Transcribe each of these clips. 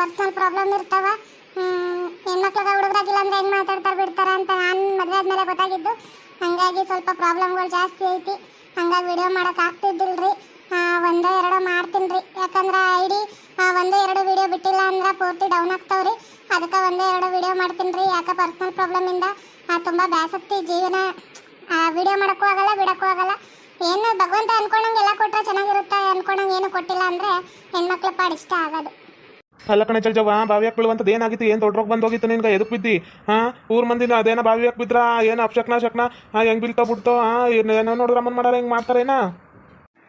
Personal problem ಇರ್ತಾವ. ಹೆಣ್ಮಕ್ಳದ ಹುಡುಗರಾಗಿಲ್ಲ ಅಂದ್ರೆ ಹೆಂಗ್ ಮಾತಾಡ್ತಾರ ಬಿಡ್ತಾರ ಅಂತ ನಾನು ಮದುವೆ ಆದ್ಮೇಲೆ ಗೊತ್ತಾಗಿದ್ದು. ಹಂಗಾಗಿ ಸ್ವಲ್ಪ ಪ್ರಾಬ್ಲಮ್ಗಳು ಜಾಸ್ತಿ ಐತಿ. ಹಂಗಾಗಿ ವಿಡಿಯೋ ಮಾಡಕ್ ಆಗ್ತಿದ್ದಿಲ್ರಿ. ಒಂದೋ ಎರಡೋ ಮಾಡ್ತೀನಿ ರೀ ಯಾಕಂದ್ರೆ ಐಡಿ ಒಂದೋ ಎರಡು ವಿಡಿಯೋ ಬಿಟ್ಟಿಲ್ಲ ಅಂದ್ರೆ ಪೂರ್ತಿ ಡೌನ್ ಆಗ್ತಾವ್ರಿ. ಅದಕ್ಕೆ ಒಂದೋ ಎರಡು ವಿಡಿಯೋ ಮಾಡ್ತೀನಿ ರೀ ಯಾಕೆ ಪರ್ಸನಲ್ ಪ್ರಾಬ್ಲಮಿಂದ ತುಂಬ ಬ್ಯಾಸಕ್ತಿ ಜೀವನ. ವಿಡಿಯೋ ಮಾಡೋಕ್ಕೂ ಆಗಲ್ಲ, ಬಿಡಕ್ಕೂ ಆಗಲ್ಲ. ಏನು ಭಗವಂತ ಅನ್ಕೊಂಡಂಗೆ ಎಲ್ಲ ಕೊಟ್ಟರೆ ಚೆನ್ನಾಗಿರುತ್ತೆ? ಅನ್ಕೊಂಡಂಗೆ ಏನು ಕೊಟ್ಟಿಲ್ಲ ಅಂದರೆ ಹೆಣ್ಮಕ್ಳ ಪಾಡು ಇಷ್ಟ ಆಗೋದು. ಅಲ್ಲ ಕಣೆ ಬಾವಿ ಬಾವಿಯಾಕ್ ಬೀಳುವಂಥದ್ದು ಏನಾಗಿತ್ತು? ಏನು ದೊಡ್ಡ ರೋಗ ಬಂದೋಗಿತ್ತು ನಿನ್ಗೆ? ಎದಕ್ಕೆ ಬಿದ್ದಿ? ಹಾಂ? ಊರ್ ಮಂದಿನ ಅದೇನ ಬಾವಿ ಬಿದ್ರ? ಏನು ಅಪ್ಶಕ್ನ ಶಕ್ನ ಹಾಂ ಹೆಂಗೆ ಬೀಳ್ತಾ ಬಿಡ್ತೋ? ಹಾಂ ಏನೋ ನೋಡ್ರ ಅಮ್ಮನ ಮಾಡಾರ, ಹೆಂಗ್ ಮಾಡ್ತಾರೇನಾ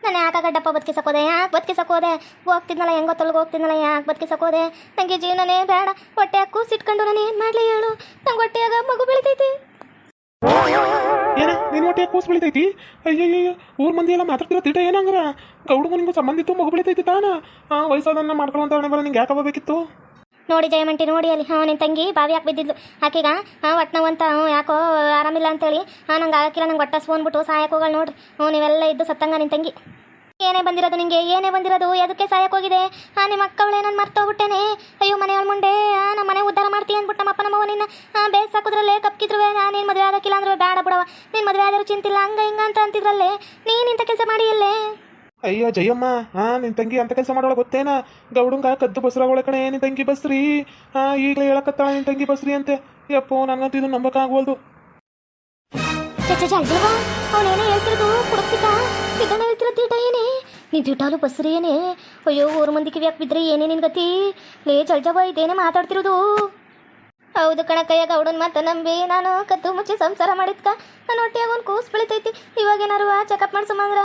ನಾನು ಯಾಕೆ ಗಡ್ಡಪ್ಪ ಬದುಕಿಸಕೋದೆ ಯಾಕೆ ಬದುಕಿಸಕೋದೆ. ಹೋಗ್ತಿದ್ನಲ್ಲ, ಹೆಂಗೋ ತೊಲಗ ಹೋಗ್ತಿದ್ನಲ್ಲ ಯಾಕೆ ಬದುಕಿಸಕೋದೆ. ನನಗೆ ಜೀವನನೇ ಬೇಡ ಹೊಟ್ಟೆ ಕೂಸಿಟ್ಕೊಂಡು ನಾನು ಏನು ಮಾಡಲಿ ಹೇಳು? ನಂಗೆ ಹೊಟ್ಟೆಯಾಗ ಮಗು ಬೆಳಿತೈತಿ. ಏನ ನಿನ್ನ ಹೊಟ್ಟೆ ಕೂಸ್ ಬೆಳಿತೈತಿ? ಅಯ್ಯಯ್ಯ ಊರ್ ಮಂದಿ ಎಲ್ಲ ಮಾತಾಡ್ತಿರೋ ತಿಟ ಏನಂಗ್ರ? ಗೌಡ ನಿಮ್ಗೆ ಸಂಬಂಧ ಇತ್ತು ಮಗು ಬೆಳಿತೈತಿ ತಾನ? ವಯಸ್ಸಾದನ್ನ ಮಾಡ್ಕೊಳ್ಳೋಂತ ಹಣೆ ಬರ ನಿಂಗೆ ಯಾಕೆ ಹೋಗ್ಬೇಕಿತ್ತು ನೋಡಿ ಜಯಮಂಟಿ, ನೋಡಿ ಅಲ್ಲಿ. ಹಾಂ ನಿನ್ನ ತಂಗಿ ಬಾವಿ ಹಾಕಿ ಬಿದ್ದಿದ್ಲು. ಆಕೆಗ ಹಾಂ ಒಟ್ಟನವಂತ ಹ್ಞೂ ಯಾಕೋ ಆರಾಮಿಲ್ಲ ಅಂತೇಳಿ. ಹಾಂ, ನಂಗೆ ಆಗಕ್ಕಿಲ್ಲ, ನಂಗೆ ಒಟ್ಟ ಸ್ಫೋನ್ಬಿಟ್ಟು ಸಾಯಕ್ಕೆ ಹೋಗಲ್ಲ ನೋಡ್ರಿ ಹ್ಞೂ ನೀವೆಲ್ಲ ಇದ್ದು ಸತ್ತಂಗ ನಿನ್ನ ತಂಗಿ. ಏನೇ ಬಂದಿರೋದು ನಿಂಗೆ? ಏನೇ ಬಂದಿರೋದು? ಎದಕ್ಕೆ ಸಾಯಕ್ಕೆ ಹೋಗಿದೆ? ಹಾಂ, ನಿಮ್ಮ ಅಕ್ಕವಳೇ, ನಾನು ಮರ್ತೋಗ್ಬಿಟ್ಟೇನೆ. ಅಯ್ಯೋ, ಮನೆಯವ್ಳ ಮುಂಡೆ ಹಾಂ ನಮ್ಮ ಮನೆ ಉದ್ಧಾರ ಮಾಡ್ತೀನಿ ನಮ್ಮವ್ವ ನಿನ್ನ ಬೇಸ್ ಹಾಕಿದ್ರಲ್ಲೇ ಕಪ್ಕಿದ್ರುವೆ ನಾನು ನೀನು ಮದುವೆ ಆಗಕ್ಕಿಲ್ಲ ಅಂದ್ರೆ ಬೇಡ ಬಿಡವ. ನೀನು ಮದುವೆ ಆದರೂ ಚಿಂತಿಲ್ಲ ಹಂಗ ಹಿಂಗ ಅಂತ ಅಂತಿದ್ರಲ್ಲೇ ನೀನು ಇಂಥ ಕೆಲಸ ಮಾಡಿ ಇಲ್ಲೇ ಅಯ್ಯೋ ಜಯಮ್ಮ ಹಾ ನಿನ್ ತಂಗಿ ಅಂತ ಕೆಲಸ ಮಾಡೋಳ ಗೊತ್ತೇನ? ಗೌಡಂಗ ಕದ್ದು ಬಸ್ರಾಗೋಳ ಕಣೆ ನಿನ್ ತಂಗಿ ಬಸ್ರಿ. ಹಾ ಈಗಲೇ ಹೇಳಕತ್ತಾಳ ನಿನ್ ತಂಗಿ ಬಸ್ರಿ ಅಂತೆ. ಯಪ್ಪೋ ನನಗಂತೂ ಇದು ನಂಬಕ ಅಲ್ವಾ ಅವನೇನೇ ಹೇಳ್ತಿರೋದು ಕುಡಕ್ಸಿಕ ಸಿದ್ದಣ್ಣ ಹೇಳ್ತಿರೋ ತೀಟ ಏನೇ? ನೀ ಬಸ್ರಿ ಅಯ್ಯೋ ಊರು ಮಂದಿ ಕಿವಿಯಾಕ್ ಬಿದ್ರೆ ಏನೇ ನಿನ್ ಗತಿ? ಲೇ ಚಲ್ಜವ ಇದೇನೇ ಮಾತಾಡ್ತಿರೋದು? ಹೌದು ಕಣಕ್ಕಯ್ಯ ಗೌಡನ್ ಮಾತ ನಂಬಿ ನಾನು ಕದ್ದು ಮುಚ್ಚಿ ಸಂಸಾರ ಮಾಡಿದ್ಕ. ನನ್ನ ಹೊಟ್ಟೆಯಾಗ ಒಂದು ಕೂಸ್ ಬೆಳಿತೈತಿ. ಇವಾಗ ಏನಾರು ಚೆಕಪ್ ಮಾಡ್ಸಮಂದ್ರ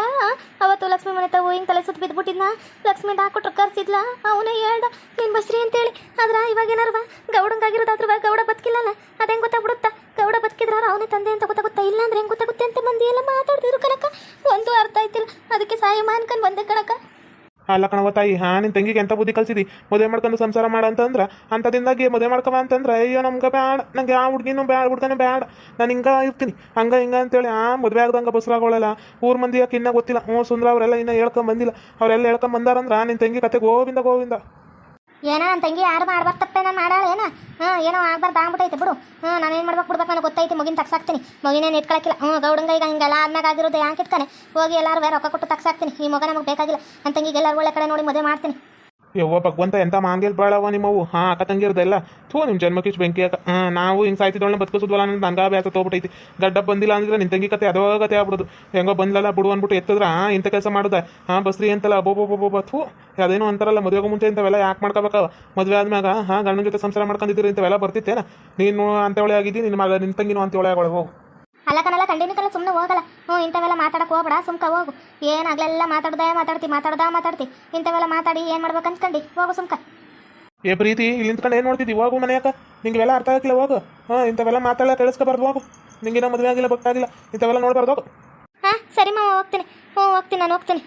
ಅವತ್ತು ಲಕ್ಷ್ಮಿ ಮನೆ ತಾವು, ಹಿಂಗೆ ತಲೆ ಸುತ್ತ ಬಿದ್ದುಬಿಟ್ಟಿದ್ನ ಲಕ್ಷ್ಮಿ ಡಾಕ್ಟ್ರು ಕರ್ಸಿದ್ಲ, ಅವನೇ ಹೇಳ್ದ, ನೀನು ಬಸ್ರಿ ಅಂತೇಳಿ. ಆದ್ರ ಇವಾಗ ಏನಾರವ ಗೌಡಂಗಾಗಿರೋದಾದ್ರೂ ಗೌಡ ಬದುಕಿಲ್ಲಲ್ಲ, ಅದೇ ಹೆಂಗ್ ಗೊತ್ತಾಗ್ಬಿಡುತ್ತಾ? ಗೌಡ ಬದುಕಿದ್ರ ಅವನೇ ತಂದೆ ಅಂತ ಗೊತ್ತಾಗುತ್ತಾ? ಇಲ್ಲ ಅಂದ್ರೆ ಹೆಂಗ್ ಗೊತ್ತಾಗುತ್ತೆ ಅಂತ ಮಂದಿ ಎಲ್ಲ ಮಾತಾಡ್ತಿದ್ರು ಕಣಕ ಒಂದು ಅರ್ಥ ಆಯ್ತಿಲ್ಲ. ಅದಕ್ಕೆ ಸಾಯಿ ಮಾನ್ಕನ್ ಬಂದೆ ಕಣಕ ಅಲ್ಲ ಕಣವ ತಾಯಿ ಹಾ ನಿನ್ನ ತಂಗಿಗೆ ಎಂತ ಬುದ್ಧಿ ಕಲ್ಸಿದಿ? ಮದುವೆ ಮಾಡ್ಕೊಂಡು ಸಂಸಾರ ಮಾಡ ಅಂತಂದ್ರೆ ಅಂಥದಿಂದಾಗಿ ಮದುವೆ ಮಾಡ್ಕವ ಅಂತಂದ್ರೆ, ಅಯ್ಯೋ ನಮ್ಗೆ ಬ್ಯಾಡ, ನಂಗೆ ಆ ಹುಡುಗಿನೂ ಬ್ಯಾಡ ಹುಡ್ಗನೇ ಬ್ಯಾಡ, ನಾನು ಹಿಂಗ ಇರ್ತೀನಿ, ಹಂಗ ಹಿಂಗ ಅಂತೇಳಿ, ಆ, ಮದುವೆ ಆಗ್ದಂಗೆ ಬಸ್ರಾಗೋಳಲ್ಲ, ಊರ್ ಮಂದಿ ಯಾಕೆ ಇನ್ನೂ ಗೊತ್ತಿಲ್ಲ, ಹ್ಞೂ ಸುಂದ್ರ ಅವರೆಲ್ಲ ಇನ್ನೂ ಹೇಳ್ಕೊಂಡ್ ಬಂದಿಲ್ಲ ಅವರೆಲ್ಲ ಹೇಳ್ಕೊಂಡ್ ಬಂದಾರಂದ್ರೆ ನಿನ್ನ ತಂಗಿ ಕತೆ ಗೋವಿಂದ ಗೋವಿಂದ. ಏನೋ ನನ್ನ ತಂಗಿ ಯಾರು ಮಾಡ್ಬಾರ್ದು ನಾನು ಮಾಡಾಳ, ಏನ? ಹಾಂ, ಏನೋ ಆಗ್ಬಾರ್ದು ಆಗ್ಬಿಟ್ಟೈತೆ, ಬಿಡು. ಹಾಂ ಏನು ಮಾಡ್ಬೇಕು ಬಿಡ್ಬೇಕು ನನಗೆ ಗೊತ್ತೈತಿ, ಮಗಿನ ತಗ್ಸಾಕ್ತೀನಿ. ಮಗಿನೇನು ಇಟ್ಕೊಳಕ್ಕಿಲ್ಲ. ಹ್ಞೂ ಗೌಡಂಗ ಈಗ ಹಿಂಗೆಲ್ಲ ಆದ್ಮ್ಯಾಗ ಆಗಿರೋದು ಯಾಕೆ ಇಟ್ಕಾನೆ ಹೋಗಿ ಎಲ್ಲರೂ ರೊಕ್ಕ ಕೊಟ್ಟು ತಗ್ಸಾಕ್ತೀನಿ. ಈ ಮಗ ನಮಗೆ ಬೇಕಾಗಿಲ್ಲ. ನನ್ನ ತಂಗಿಗೆ ಎಲ್ಲರೂ ಒಳ್ಳೆ ಕಡೆ ನೋಡಿ ಮದುವೆ ಮಾಡ್ತೀನಿ. ಯವ್ವ ಭಗವಂತ ಎಂತ ಮಾಂಗೇಲ್ ಬಾಳವ ನಿಮ್ಮವು ಹಾ, ಅಕ್ಕ ತಂಗಿರ್ದೆಲ್ಲ ಥೂ ನಿಮ್ಮ ಜನ್ಮಕ್ಕೆ ಬೆಂಕಿ ಅಕ್ಕ ನಾವು ಹಿಂಗೆ ಸಾಯ್ತಿದ್ದೊಳ್ಳೆ ಬದುಕಿಸೋದ್ವಲ್ಲ ನಂಗ ನಂಗೆ ಬ್ಯಾಸ ತೋಬಿಟ್ಟೈತಿ ಗಡ್ಡ ಬಂದಿಲ್ಲ ಅಂದ್ರೆ ನಿನ್ನ ತಂಗಿ ಕತೆ ಅದೋ ಕತೆ ಆಗ್ಬಿಡುದು. ಹೆಂಗೋ ಬಂದಿಲ್ಲ ಬಿಡು ಅಂದ್ಬಿಟ್ಟು ಎತ್ತದ್ರ ಹಾಂ ಇಂಥ ಕೆಲಸ ಮಾಡುದ. ಹಾ, ಬಸ್ರಿ ಅಂತಲ್ಲ ಅಬೋಬೋಬೋಬೋ ಥೂ. ಅದೇನೋ ಅಂತಾರಲ್ಲ ಮದುವೆಗೂ ಮುಂಚೆ ಇಂಥವೆಲ್ಲ ಯಾಕೆ ಮಾಡ್ಕೋಬೇಕ? ಮದುವೆ ಆದ್ಮ್ಯಾಗ, ಹಾಂ, ಗಂಡನ ಜೊತೆ ಸಂಸಾರ ಮಾಡ್ಕೊಂಡಿದ್ದೀರಿ ಇಂಥವೆಲ್ಲ ಬರ್ತಿತ್ತೇನ? ನೀನು ಅಂತೇಳಿ ಆಗಿದ್ದಿ ನಿನ್ನ ಮಗ ನಿನ್ನ ತಂಗಿನೂ ಅಂತೇಳಿ ಹೋಗು. ಕಣಲ್ಲ ಕಂಡಿನ ಕಲ ಸುಮ್ಮನೆ ಹೋಗಲ್ಲ. ಹ್ಞೂ ಇಂಥವೆಲ್ಲ ಮಾತಾಡಕ್ಕೆ ಹೋಗ್ಬೇಡ ಸುಮ್ಕ ಹೋಗು. ಏನು ಆಗ್ಲೆಲ್ಲ ಮಾತಾಡ್ದ ಮಾತಾಡ್ತಿ ಮಾತಾಡ್ದ ಮಾತಾಡ್ತಿ. ಇಂಥವೆಲ್ಲ ಮಾತಾಡಿ ಏನು ಮಾಡ್ಬೇಕು ಅನ್ಸ್ಕಂಡು. ಹೋಗು ಸುಮ್ಕ. ಏ ಪ್ರೀತಿ ಇಲ್ಲಿ ನಿಂತ್ಕೊಂಡು ಏನು ನೋಡ್ತಿದ್ದಿ? ಹೋಗು ಮನೆಯಾಕ ನಿಂಗೆಲ್ಲ ಅರ್ಥ ಆಗಿಲ್ಲ ಹೋಗು. ಹಾಂ ಇಂಥವೆಲ್ಲ ಮಾತಾಡ ಕೇಳಿಸ್ಕೊಬಾರ್ದು ಹೋಗು. ನಿಂಗಿನ ಮದುವೆ ಆಗಿಲ್ಲ ಗೊತ್ತಾಗಿಲ್ಲ ಇಂಥವೆಲ್ಲ ನೋಡ್ಬಾರ್ದು ಹೋಗು. ಹಾಂ ಸರಿ ಮಾವ ಹೋಗ್ತೀನಿ. ಹ್ಞೂ ಹೋಗ್ತೀನಿ ನಾನು ಹೋಗ್ತೀನಿ.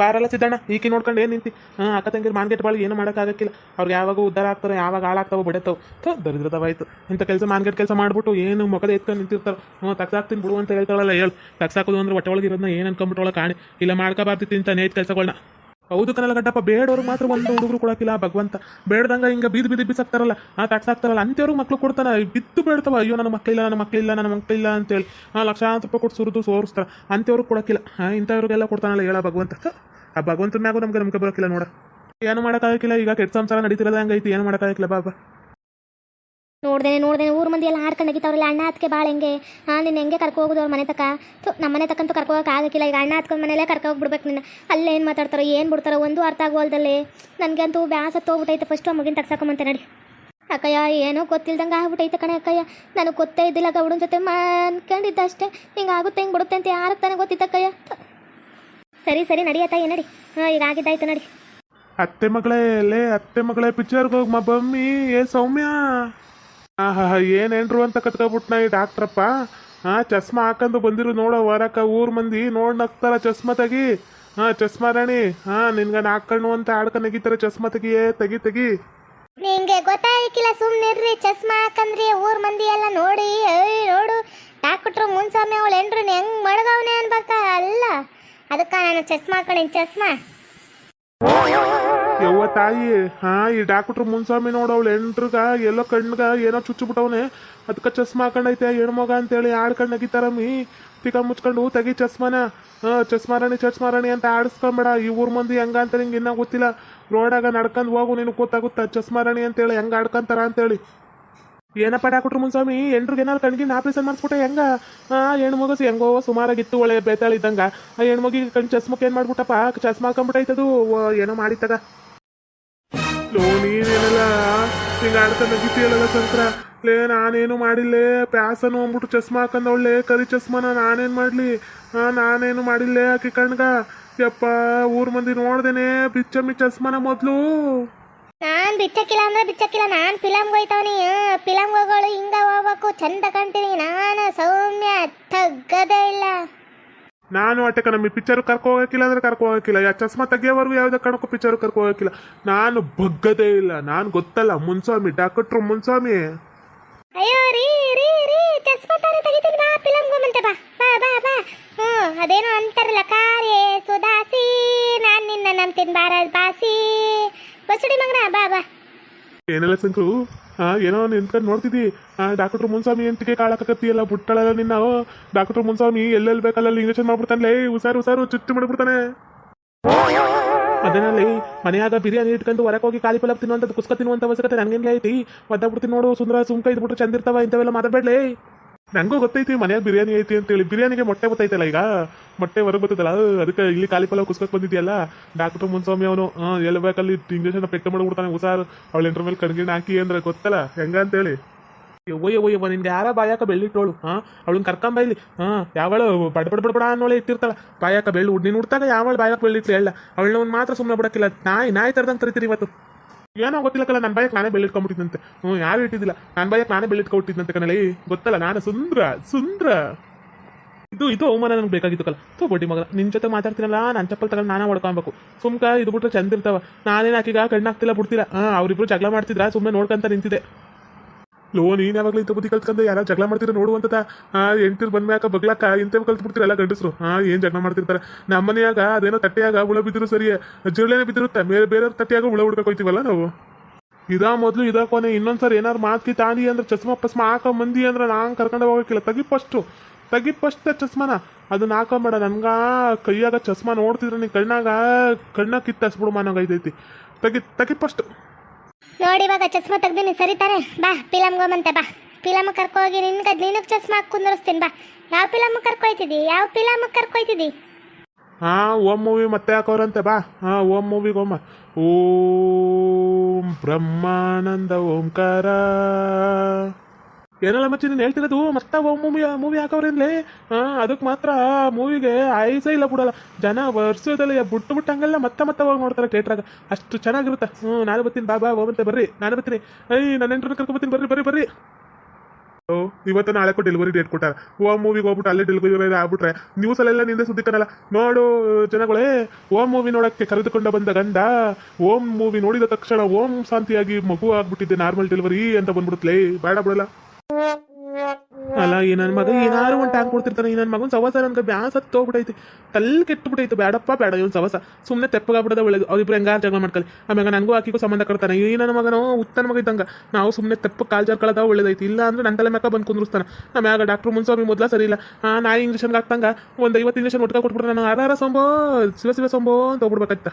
ಬಾರಲ್ಲ ಸಿದ್ದಣ್ಣ, ಈಕಿ ನೋಡ್ಕೊಂಡು ಏನು ನಿಂತಿ? ಹಾಂ ಅಕ್ಕ ತಂಗಿರು ಮಾನ್ಗೆಟ್ ಬಾಳಿಗೆ ಏನು ಮಾಡೋಕ್ಕಾಗಕ್ಕಿಲ್ಲ ಅವ್ರಿಗೆ ಯಾವಾಗ ಉದ್ದಾರ ಆಗ್ತಾರೆ, ಯಾವಾಗ ಹಾಳಾಗ್ತಾವೆ ಬಿಡತ್ತವು ಥೋ ದರಿದ್ರದವಾಯ್ತು ಇಂಥ ಕೆಲಸ ಮಾನ್ಗೆಟ್ ಕೆಲಸ ಮಾಡ್ಬಿಟ್ಟು ಏನು ಮಗದ ಎತ್ಕೊಂಡು ನಿಂತಿರ್ತಾರೆ? ಹ್ಞೂ ತಗ್ಸಾಕ್ತೀನಿ ಬಿಡು ಅಂತ ಹೇಳ್ತಾಳಲ್ಲ ಹೇಳು. ತಗ್ಸಾಕೋದು ಅಂದ್ರೆ ಒಟ್ಟೊಳಗೆ ಇರೋದನ್ನ ಏನು ಅನ್ಕೊಂಬಿಟ್ಟೊಳಗೆ ಕಾಣಿ. ಇಲ್ಲ ಮಾಡ್ಕೋಬಾರ್ದಿತ್ತು ಇಂಥ ನೇತ್ ಕೆಲಸಗಳನ್ನ ಹೌದು ಕನಲ ಗಡ್ಡಪ್ಪ ಬೇಡವ್ರಿಗೆ ಮಾತ್ರ ಒಂದು ಹುಡುಗರು ಕೊಡಕ್ಕಿಲ್ಲ ಭಗವಂತ ಬೇಡ್ದಂಗೆ ಹಿಂಗೆ ಬೀದಿ ಬೀದಿ ಬಿಸಾಕ್ತಾರಲ್ಲ, ಆ ತಗ್ಸಾಕ್ತಾರಲ್ಲ ಅಂಥವ್ರಿಗೆ ಮಕ್ಳು ಕೊಡ್ತಾನೆ ಬಿದ್ದು ಬೇಡ್ತಾವ ಅಯ್ಯೋ ನನ್ನ ಮಕ್ಕಳಿಲ್ಲ ನನ್ನ ಮಕ್ಕಳಿಲ್ಲ ನನ್ನ ಮಕ್ಕಳಿಲ್ಲ ಅಂತೇಳಿ. ಆ ಲಕ್ಷಾಂತರ ರೂಪಾಯಿ ಕೊಟ್ಟು ಸುರಿದು ಸೋರಿಸ್ತಾರೆ. ಅಂಥವ್ರಿಗೆ ಕೊಡಕ್ಕಿಲ್ಲ ಇಂಥವ್ರಿಗೆಲ್ಲ ಕೊಡ್ತಾನಲ್ಲ, ಹೇಳ ಭಗವಂತ. ಆ ಭಗವಂತನ ಮ್ಯಾಗೂ ನಮ್ಗೆ ನಮ್ಗೆ ಬರೋಕ್ಕಿಲ್ಲ ನೋಡ. ಏನು ಮಾಡೋಕ್ಕಾಗಕ್ಕಿಲ್ಲ, ಈಗ ಕೆಟ್ಟ ಸಂಸಾರ ನಡೀತಿರೋದು ಹಂಗೈತಿ ಏನು ಮಾಡೋಕ್ಕಾಗಕ್ಕಿಲ್ಲ ಬಾಬಾ. ನೋಡ್ದೇನೆ ನೋಡ್ದೇನೆ ಊರು ಮಂದಿ ಎಲ್ಲ ಆಡ್ಕೊಂಡು ಅಗಿತಾವ್ರಲ್ಲ ಅಣ್ಣ ಹತ್ಕೆ ಭಾಳ ಹೆಂಗೆ? ಹಾಂ ನೀನು ಹೆಂಗೆ ಕರ್ಕೊ ಹೋಗೋದು ಅವ್ರ ಮನೆ ತಕ? ಥು, ನಮ್ಮ ಮನೆ ತಕ್ಕಂತೂ ಕರ್ಕೊ ಹೋಗಕ್ಕೆ ಆಗಕ್ಕಿಲ್ಲ ಈಗ ಅಣ್ಣ ಹತ್ಕೊಂಡು ಮನೆಯಲ್ಲೇ ಕರ್ಕೊ ಹೋಗ್ಬಿಡ್ಬೇಕು ನಿನ್ನ. ಅಲ್ಲೇ ಏನು ಮಾತಾಡ್ತಾರೋ ಏನು ಬಿಡ್ತಾರೋ ಒಂದು ಅರ್ಥ ಆಗೋಲ್ದಲ್ಲೇ ನನಗಂತೂ ಬ್ಯಾಸತ್ತು ಹೋಗ್ಬಿಟ್ಟೈತೆ ಫಸ್ಟು ಆ ಮಗಿನ ತಗ್ಸಾಕೊಂಬಂತೆ ನಡಿ. ಅಕ್ಕಯ್ಯ ಏನೋ ಗೊತ್ತಿಲ್ದಂಗೆ ಆಗ್ಬಿಟ್ಟೈತೆ ಕಣೆ ಅಕ್ಕಯ್ಯ. ನನಗೆ ಗೊತ್ತೇ ಇದ್ದಿಲ್ಲ ಗೌಡನ ಜೊತೆ ಅನ್ಕೊಂಡಿದ್ದೆ ಅಷ್ಟೇ ಹಿಂಗೆ ಆಗುತ್ತೆ ಹಿಂಗೆ ಬಿಡುತ್ತೆ ಅಂತ ಯಾರಿಗೆ ತಾನೇ ಗೊತ್ತಿತ್ತು ಅಕ್ಕಯ್ಯ? ಸರಿ ಸರಿ ಏ ನಡಿ. ಹಾಂ ಈಗ ಆಗಿದ್ದಾಯ್ತು ನಡಿ. ಅತ್ತೆ ಮಗಳೇ ಲೇ ಅತ್ತೆ ಮಗಳೇ ಪಿಕ್ಚರ್ಗೆ ಹೋಗಿ ಮ ಬಮ್ಮಿ. ಏ ಸೌಮ್ಯ. ಆಹಾ, ಏನೇನ್ರು ಅಂತ ಕತ್ಕೊಬಿಟ್ನ ಈ ಡಾಕ್ಟ್ರಪ್ಪ? ಹಾ ಚಸ್ಮಾ ಹಾಕೊಂಡು ಬಂದಿರು ನೋಡ ಹೊರಕ ಊರ್ ಮಂದಿ ನೋಡ್ ನಗ್ತಾರ ಚಸ್ಮಾ ತೆಗಿ. ಹಾ ಚಸ್ಮಾ ರಾಣಿ ಹಾ ನಿನ್ಗ ನಾಕಣ್ಣು ಕಣ್ಣು ಅಂತ ಆಡ್ಕೊಂಡು ನಗಿತಾರ ಚಸ್ಮಾ ತೆಗಿಯೇ, ತೆಗಿ ತೆಗಿ. ನಿಂಗೆ ಗೊತ್ತಾಗಿಲ್ಲ ಸುಮ್ಮನಿರ್ರಿ ಚಸ್ಮಾ ಹಾಕಂದ್ರಿ ಊರ್ ಮಂದಿ ಎಲ್ಲ ನೋಡಿ, ಏಯ್, ನೋಡು. ಡಾಕ್ಟ್ರು ಮುನ್ಸಾಮಿ ಅವಳು ಎಂಡ್ರು ಹೆಂಗ್ ಮಡಗವನೇ ಅನ್ಬೇಕ? ಅಲ್ಲ, ಅದಕ್ಕ ನಾನು ಚಸ್ಮಾ ಹಾಕೊಂಡೀನಿ, ಚಸ್ಮಾ. ಯವ್ವ ತಾಯಿ, ಹಾ, ಈ ಡಾಕ್ಟ್ರು ಮುನ್ಸ್ವಾಮಿ ನೋಡವ್ಳು ಎಂಟ್ರಗ, ಎಲ್ಲೋ ಕಣ್ಣಗ ಏನೋ ಚುಚ್ಚು ಬಿಟ್ಟವನೆ ಅದಕ್ಕೆ ಚಸ್ಮಾ ಹಾಕೊಂಡೈತೆ ಹೆಣ್ಮಗ ಅಂತೇಳಿ ಆಡ್ಕೊಂಡು ನಗಿತಾರಮ್ಮಿ ತಿಕ ಮುಚ್ಕೊಂಡು ತೆಗಿ ಚಸ್ಮಾನ. ಹಾ ಚಸ್ಮಾರಾಣಿ ಚಸ್ಮಾರಾಣಿ ಅಂತ ಆಡಿಸ್ಕೊಂಬೇಡ. ಈ ಊರ್ ಮಂದಿ ಹೆಂಗ ಅಂತ ನಿಂಗೆ ಇನ್ನ ಗೊತ್ತಿಲ್ಲ. ರೋಡಾಗ ನಡ್ಕೊಂಡು ಹೋಗು, ನಿನಗೆ ಗೊತ್ತಾಗುತ್ತಾ? ಚಸ್ಮಾರಾಣಿ ಅಂತೇಳಿ ಹೆಂಗ ಆಡ್ಕೊಂತಾರ ಅಂತೇಳಿ. ಏನಪ್ಪ ಡಾಕ್ಟ್ರು ಮುನ್ಸ್ವಾಮಿ? ಎಂಟ್ರಿಗೆ ಏನಾರು ಕಣ್ಗಿನ ಆಪರೇಷನ್ ಮಾಡಿಸ್ಬಿಟ್ಟೆ ಹೆಂಗ? ಆ ಹೆಣ್ಮಗಸ್ ಮಗಸು ಹೆಂಗೋ ಸುಮಾರಾಗಿತ್ತು, ಒಳ್ಳೆ ಬೇತಾಳಿದ್ದಂಗ. ಆ ಹೆಣ್ಮಗಿಗೆ ಕಣ್ ಚಸ್ಮಕ್ಕೆ ಏನು ಮಾಡ್ಬಿಟ್ಟಪ್ಪ? ಚಸ್ಮಾ ಹಾಕೊಂಬಿಟ್ಟೈತದು ಏನೋ ಮಾಡಿತ್ತಾಗ. ಲೋ, ನೀನೇನಲ್ಲ? ಹಿಂಗ ಆಡ್ಕೊಂಡು ನಗಿತೀಯಲ್ಲ ಸಂಕ್ರ ಲೇ, ನಾನೇನು ಮಾಡಿಲ್ಲ ಪ್ಯಾಸನು ಅಂದ್ಬಿಟ್ಟು ಚಸ್ಮಾ ಹಾಕೊಂಡವಳೆ ಕರಿ ಚಸ್ಮಾನ, ನಾನೇನು ಮಾಡಲಿ? ನಾನೇನು ಮಾಡಿಲ್ಲ ಆಕಿ ಕಣ್ಗ? ಯಪ್ಪ, ಊರ್ ಮಂದಿ ನೋಡ್ದೇನೆ ಬಿಚ್ಚಮ್ಮಿ ಚಸ್ಮಾನ ಮೊದ್ಲು. ನಾನ್ ಬಿಚ್ಚಕ್ಕಿಲ್ಲ ಅಂದ್ರೆ ಬಿಚ್ಚಕ್ಕಿಲ್ಲ, ನಾನ್ ಫಿಲಮ್ಗೆ ಹೋಯ್ತವನಿ ಫಿಲಮ್ ಹೋಗೋಳು ಹಿಂಗ ಹೋಗ್ಬೇಕು, ಚಂದ ಕಾಣ್ತೀನಿ. ನಾನು ಸೌಮ್ಯ, ತಗ್ಗದೇ ಇಲ್ಲ. ನಾನು ಆಟಕ್ಕೆ ನಮಗೆ ಪಿಕ್ಚರ್ ಕರ್ಕೊ ಹೋಗಕ್ಕಿಲ್ಲ ಅಂದ್ರೆ ಕರ್ಕೊ ಹೋಗಕ್ಕಿಲ್ಲ. ಯಾ ಚಸ್ಮಾ ತೆಗಿಯೋವರೆಗೂ ಯಾವುದೇ ಕಾರಣಕ್ಕೂ ಪಿಕ್ಚರ್ ಕರ್ಕೊ ಹೋಗಕ್ಕಿಲ್ಲ. ನಾನು ಬಗ್ಗದೇ ಇಲ್ಲ. ನಾನು ಗೊತ್ತಲ್ಲ, ಮುನ್ಸ್ವಾಮಿ, ಡಾಕ್ಟ್ರು ಮುನ್ಸ್ವಾಮಿ. ಅಯ್ಯೋ, ರೀ ರೀ ರೀ, ಚಸ್ಮಾ ತಾನೇ ತೆಗಿತೀನಿ. ಬಾ ಫಿಲಮ್ ಗೋಮಂತೆ ಬಾ. ಬಾ ಬಾ ಬಾ. ಹ್ಮ್, ಅದೇನೋ ಅಂತಾರಲ್ಲ, ಕಾರ್ಯೆ ಸುದಾಸಿ. ನಾನು ನಿನ್ನ ನಂಬ್ತೀನಿ ಬಾರ ಬಾಸಿ. ಬಸುಡಿ ಮಗನ, ಬಾ ಬಾ. ಏನೆಲ್ಲ ಸಂಕ್ರು ಹಾ ಏನೋ ನಿಂತ್ಕೊಂಡು ನೋಡ್ತಿದ್ದಿ. ಆ, ಡಾಕ್ಟರ್ ಮುನ್ಸ್ವಾಮಿ ಎಂಟಿಗೆ ಕಾಳಕತ್ತೀಯಲ್ಲ, ಬುಟ್ಟಳಲ್ಲ ನಿನ್ನ? ಡಾಕ್ಟರ್ ಮುನ್ಸ್ವಾಮಿ ಎಲ್ಲೆಲ್ಲಿ ಬೇಕಲ್ಲ, ಇಂಜೆಕ್ಷನ್ ಮಾಡ್ಬಿಡ್ತಾನೆ. ಹುಷಾರು ಹುಷಾರು, ಚುಚ್ಚು ಮಾಡ್ಬಿಡ್ತಾನೆ. ಅದೇನಲ್ಲಿ ಮನೆಯಾಗ ಬಿರಿಯಾನಿ ಇಟ್ಕೊಂಡು ಹೊರಗೆ ಹೋಗಿ ಕಾಲಿ ಪಲಾವ್ ತಿನ್ನುವಂಥದ್ದು ಕುಸ್ಕ ತಿನ್ನುವಂಥ ಅವಶ್ಯಕತೆ ನನಗೇನಿಲ್ಲ ಐತಿ? ಒದ್ದಾಗ್ಬಿಡ್ತೀನಿ ನೋಡು, ಸುಂದರ ಸುಮ್ಕ ಇದ್ಬಿಟ್ರೆ ಚಂದಿರ್ತಾವ ಇಂಥವೆಲ್ಲ ಮಾತಾಡ್ಬೇಡ್ಲೇ. ನಂಗೂ ಗೊತ್ತೈತಿ, ಮನ್ಯಾಗ ಬಿರಿಯಾನಿ ಐತಿ ಅಂತ ಹೇಳಿ ಬಿರಿಯಾನಿಗೆ ಮೊಟ್ಟೆ ಗೊತ್ತೈತಲ್ಲ ಈಗ? ಮೊಟ್ಟೆ ಹೊರಗೆ ಬರ್ತದಲ್ಲ ಅದಕ್ಕೆ ಇಲ್ಲಿ ಕಾಲಿ ಪಲಾವ್ ಕುಸ್ಕಕ್ ಬಂದಿದ್ಯಲ್ಲ? ಡಾಕ್ಟರ್ ಮುನ್ಸ್ವಾಮಿ ಅವನು ಎಲ್ಲಿ ಬೇಕಲ್ಲಿ ಇಂಜೆಕ್ಷನ್ ಪೆಟ್ಟು ಮಾಡ್ಬಿಡ್ತಾನೆ, ಹುಷಾರ್. ಅವಳ ಎಂಟ್ರ ಮೇಲೆ ಕಣ್ಗಿಣ ಹಾಕಿ ಅಂದ್ರೆ ಗೊತ್ತಲ್ಲ? ಹೆಂಗ ಅಂತೇಳಿ? ಯವ್ವ ಯವ್ವ ಯವ್ವ ನಿಂದ ಯಾರ ಬಾಯಾಕ ಬೆಳ್ಳಿಟ್ಟೋಳು ಹಾಂ ಅವಳನ್ನ ಕರ್ಕೊಂಬ ಇಲ್ಲಿ. ಹಾ, ಯಾವಳು ಬಡ ಬಡ ಬಡ ಬಡ ಅನ್ನೋಳೆ ಇಟ್ಟಿರ್ತಾಳ. ಬಾಯಾಕ ಬೆಳ್ಳು ನೀನು ಹುಡ್ತಾಗ ಯಾವಳು ಬಾಯಾಕ ಬೆಳ್ಳಿಟ್ಲಿ ಹೇಳ. ಅವಳನ್ನ ಮಾತ್ರ ಸುಮ್ಮನೆ ಬಿಡಕ್ಕಿಲ್ಲ. ನಾಯಿ ನಾಯಿ ತರದಂಗೆ ತರಿತೀರಿ ಇವತ್ತು. ಏನೋ ಗೊತ್ತಿಲ್ಲಕಲ್ಲ ನನ್ನ ಬಾಯಕ್ ನಾನೇ ಬೆಳ್ಳಿಟ್ಕೊಂಡ್ಬಿಟ್ಟಿದ್ದಂತೆ ಹ್ಞೂ ಯಾರು ಇಟ್ಟಿದ್ದಿಲ್ಲ. ನನ್ನ ಬಾಯಕ್ ನಾನೇ ಬೆಳ್ಳಿಟ್ಕೊಬಿಟ್ಟಿದ್ದಂತೆ ಕಣಲಿ. ಗೊತ್ತಲ್ಲ, ನಾನು ಸುಂದ್ರ ಸುಂದ್ರ. ಇದು ಇದು ಅವಮಾನ ನನಗೆ ಬೇಕಾಗಿತ್ತು ಕಲ್ಲ ತೋ ಬಡ್ಡಿ ಮಗ ನಿನ್ನ ಜೊತೆ ಮಾತಾಡ್ತೀನಲ್ಲ ನನ್ನ ಚಪ್ಪಲ್ ತಗೊಂಡು ನಾನೇ ಹೊಡ್ಕೊಬೇಕು ಸುಮ್ಕ, ಇದು ಬಿಟ್ರೆ ಚಂದ ಇರ್ತಾವ. ನಾನೇನು ಆಕಿಗ ಕಣ್ಣಾಗ್ತಿಲ್ಲ ಬಿಡ್ತಿಲ್ಲ ಹಾಂ, ಅವರಿಬ್ರು ಜಗಳ ಮಾಡ್ತಿದ್ರ? ಸುಮ್ಮನೆ ನೋಡ್ಕೊಂತ ನಿಂತಿದೆ ಲೋ, ನೀನ್ ಯಾವಾಗಲೂ ಇಂಥ ಬುದ್ಧಿ ಕಲ್ತ್ಕೊಂಡು? ಯಾರು ಜಗಳ ಮಾಡ್ತೀರ ನೋಡುವಂತದ ಎಂಟಿರ್ ಬಂದ್ಮ್ಯಾಕ ಬಗ್ಲಾಕ? ಇಂಥವ್ ಕಲ್ತ್ ಬಿಡ್ತೀರಲ್ಲ ಗಂಡಸರು. ಹಾ ಏನ್ ಜಗಳ ಮಾಡ್ತಿರ್ತಾರೆ? ನಮ್ಮ ಮನೆಯಾಗ ಅದೇನೋ ತಟ್ಟೆಯಾಗ ಹುಳ ಬಿದ್ದರೂ ಸರಿ, ಜಿರಳೆನೇ ಬಿದ್ದಿರುತ್ತೆ? ಬೇರೆ, ಬೇರೆಯವ್ರ ತಟ್ಟೆಯಾಗ ಹುಳ ಹುಡ್ಕಕ್ ಹೋಯ್ತೀವಲ್ಲ ನಾವು? ಇದಾ ಮೊದ್ಲು, ಇದಾ ಕೊನೆ. ಇನ್ನೊಂದ್ಸರಿ ಏನಾರು ಮಾತಿ ತಾನಿ ಅಂದ್ರೆ ಚಸ್ಮಾ, ಪಸ್ಮಾ ಹಾಕ ಮಂದಿ ಅಂದ್ರೆ ನಾನ್ ಕರ್ಕೊಂಡು ಹೋಗಕ್ಕಿಲ್ಲ ತಗಿ ಫಸ್ಟು ತಗಿ ಫಸ್ಟ್ ಚಸ್ಮಾನ. ಅದನ್ನ ಹಾಕೊಂಬೇಡ. ನನ್ಗ ಕೈಯಾಗ ಚಸ್ಮಾ ನೋಡ್ತಿದ್ರೆ ನೀ ಕಣ್ಣಾಗ ಕಣ್ಣ ಕಿತ್ತಸ್ಬಿಡು ಮಾನಗೈತೈತಿ ತಗಿ ತಗಿ ಫಸ್ಟ್ ನೋಡಿ, ಇವಾಗ ಚಸ್ಮಾ ತೆಗ್ದಿನಿ ಸರಿ ತಾನೆ ಬಾ ಫಿಲಮ್ ಹೋಗಂತೆ ಬಾ. ಫಿಲಮ್ ಕರ್ಕೋಗಿ ನಿನ್ಗೆ ನಿನಗೆ ಚಸ್ಮಾ ಹಾಕಿ ಕುಂದರಿಸ್ತೀನಿ, ಬಾ. ಯಾವ ಫಿಲಮ್ ಕರ್ಕೊಯ್ತಿದ್ದಿ ಯಾವ ಫಿಲಮ್ ಕರ್ಕೊಯ್ತಿದ್ದಿ ಹಾ, ಓಂ ಮೂವಿ ಮತ್ತೆ ಹಾಕೋರಂತೆ, ಬಾ. ಹಾ, ಓಂ ಮೂವಿಗೆ ಓಮ ಓಂ ಬ್ರಹ್ಮಾನಂದ ಓಂಕಾರ. ಏನಲ್ಲ ಮಚ್ಚಿ ನೀನು ಹೇಳ್ತಿರೋದು ಮತ್ತೆ ಓಮ್ ಮೂವಿ ಮೂವಿ ಹಾಕೋರೇನ್ಲೇ ಹಾ ಅದಕ್ಕೆ ಮಾತ್ರ ಮೂವಿಗೆ ಐಸೆ ಇಲ್ಲ ಬಿಡಲ್ಲ. ಜನ ವರ್ಷದಲ್ಲಿ ಬಿಟ್ಟು ಬಿಟ್ಟು ಹಂಗೆಲ್ಲ ಮತ್ತೆ ಮತ್ತೆ ಹೋಗಿ ನೋಡ್ತಾರೆ ಥಿಯೇಟ್ರಾಗ ಅಷ್ಟು ಚೆನ್ನಾಗಿರುತ್ತೆ. ಹ್ಞೂ ನಾನು ಬರ್ತೀನಿ. ಬಾ ಬಾ, ಹೋಗಂತೆ, ಬರ್ರಿ. ನಾನು ಬರ್ತೀನಿ. ಐ ನನ್ನ ಕರ್ಕೊಂಡು ಬರ್ತೀನಿ. ಬರ್ರಿ ಬರ್ರಿ ಬರ್ರಿ. ಇವತ್ತು ನಾಳೆ ಡೆಲಿವರಿ ಡೇಟ್ ಕೊಟ್ಟಾರ. ಓಮ್ ಮೂವಿಗೆ ಹೋಗ್ಬಿಟ್ಟು ಅಲ್ಲೇ ಡೆಲಿವರಿ ಆಗ್ಬಿಟ್ರೆ ನ್ಯೂಸಲ್ಲೆಲ್ಲ ನಿಂದೆ ಸುದ್ದಿ ಕಾಣಲ್ಲ ನೋಡು, ಜನಗಳೇ ಓಮ್ ಮೂವಿ ನೋಡೋಕ್ಕೆ ಕರೆದುಕೊಂಡು ಬಂದ ಗಂಡ ಓಮ್ ಮೂವಿ ನೋಡಿದ ತಕ್ಷಣ ಓಂ ಶಾಂತಿಯಾಗಿ ಮಗು ಆಗ್ಬಿಟ್ಟಿದ್ದೆ ನಾರ್ಮಲ್ ಡೆಲಿವರಿ ಅಂತ ಬಂದ್ಬಿಡುತ್ತಲೇ ಬೇಡ ಬಿಡಲ್ಲ. ಅಲ್ಲ, ಈ ನನ್ನ ಮಗ ಏನಾರು ಒಂದು ಟ್ಯಾಂಕ್ ಕೊಡ್ತಿರ್ತಾನೆ, ಈ ನನ್ನ ಮಗನ ಸವಸ ನನ್ಗೆ ಬ್ಯಾಸ್ ಹೋಗ್ಬಿಟ್ಟೈತಿ ಕೆಟ್ಟು ಕೆಟ್ಟಬಿಟ್ಟೈತೆ ಬೇಡಪ್ಪ ಬೇಡ ಇವನು ಸವಸ. ಸುಮ್ಮನೆ ತೆಪ್ಪಗಾಗ್ಬಿಡೋದ ಒಳ್ಳೇದು. ಅವ್ರಿಬ್ರು ಹೆಂಗಾರ ಜಗಳ ಮಾಡ್ಕೊಳ್ಳಿ. ಆಮ್ಯಾಗ ನನಗೂ ಆಕಿಗೂ ಸಂಬಂಧ ಕಡ್ತಾನೆ ಈ ನನ್ನ ಮಗನೋ ಉತ್ತನ ಮಗ ಇದ್ದಂಗ. ನಾವು ಸುಮ್ಮನೆ ತೆಪ್ಪ ಕಾಲ್ ಜಾರ್ಕೊಳ್ಳೋದ ಒಳ್ಳೇದೈತಿ ಇಲ್ಲ ಅಂದ್ರೆ ನನ್ನ ತಲೆ ಮ್ಯಾಕ ಬಂದು ಕುಂದ್ರಸ್ತಾನೆ. ಆಮ್ಯಾಗ ಡಾಕ್ಟ್ರು ಮುನ್ಸ್ವಾಮಿ ಮೊದಲ ಸರಿ ಇಲ್ಲ. ಆ ನಾಯಿ ಇಂಜೆಕ್ಷನ್ಗೆ ಹಾಕ್ತಂಗ ಒಂದು ಐವತ್ತು ಇಂಜೆಕ್ಷನ್ ಒಟ್ಕ ಕೊಟ್ಬಿಟ್ರೆ ನಾನು ಆರಾರ ಸೊಂಬೋ ಶಿವ ಶಿವ ಸೊಂಬೋ ಅಂತ ಹೋಗ್ಬಿಡ್ಬೇಕಾಯ್ತ?